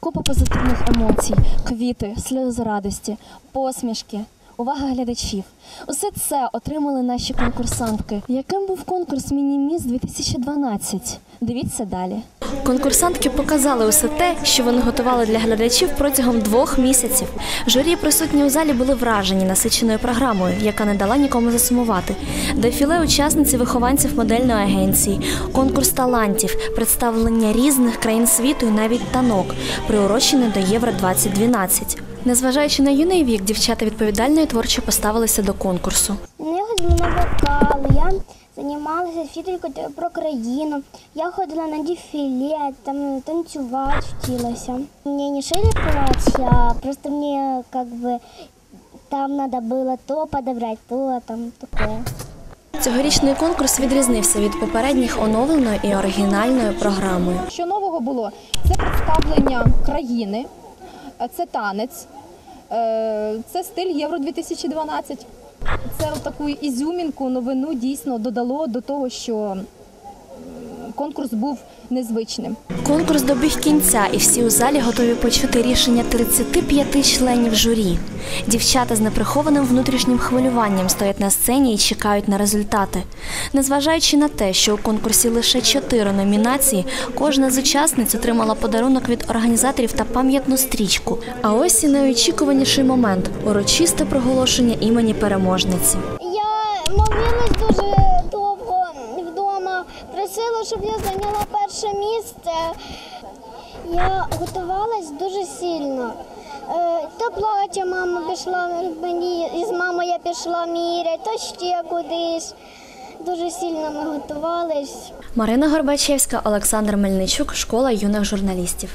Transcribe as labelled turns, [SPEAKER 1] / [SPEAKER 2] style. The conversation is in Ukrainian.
[SPEAKER 1] Купа позитивних емоцій, квіти, сльози радості, посмішки, увага глядачів. Усе це отримали наші конкурсантки. Яким був конкурс Міні-Міс 2012? Дивіться далі. Конкурсантки показали усе те, що вони готували для глядачів протягом двох місяців. Журі, присутні у залі, були вражені насиченою програмою, яка не дала нікому засумувати. Дефіле учасниці вихованців модельної агенції, конкурс талантів, представлення різних країн світу і навіть танок, приурочений до Євро 2012. Незважаючи на юний вік, дівчата відповідально і творчо поставилися до конкурсу.
[SPEAKER 2] Я ходила на вокал, я займалася вчителькою про країну. Я ходила на дефіле, там танцювати вчилася. Мені не шили платье, а просто мені как бы там надо было то подобрать, то там такое.
[SPEAKER 1] Цьогорічний конкурс відрізнився від попередніх оновленою і оригінальною програмою.
[SPEAKER 3] Що нового було? Це представлення країни, це танець, е, це стиль Євро 2012. Це таку ізюмінку, новину дійсно додало до того, що конкурс був незвичним.
[SPEAKER 1] Конкурс добіг кінця, і всі у залі готові почути рішення 35 членів журі. Дівчата з неприхованим внутрішнім хвилюванням стоять на сцені і чекають на результати. Незважаючи на те, що у конкурсі лише чотири номінації, кожна з учасниць отримала подарунок від організаторів та пам'ятну стрічку. А ось і найочікуваніший момент урочисте проголошення імені переможниці.
[SPEAKER 2] Я молилась дуже просила, щоб я зайняла перше місце. Я готувалась дуже сильно. Е, То плаття мама пішла мені, із мамою я пішла міряти, то ще кудись. Дуже сильно ми готувались.
[SPEAKER 1] Марина Горбачевська, Олександр Мельничук, школа юних журналістів.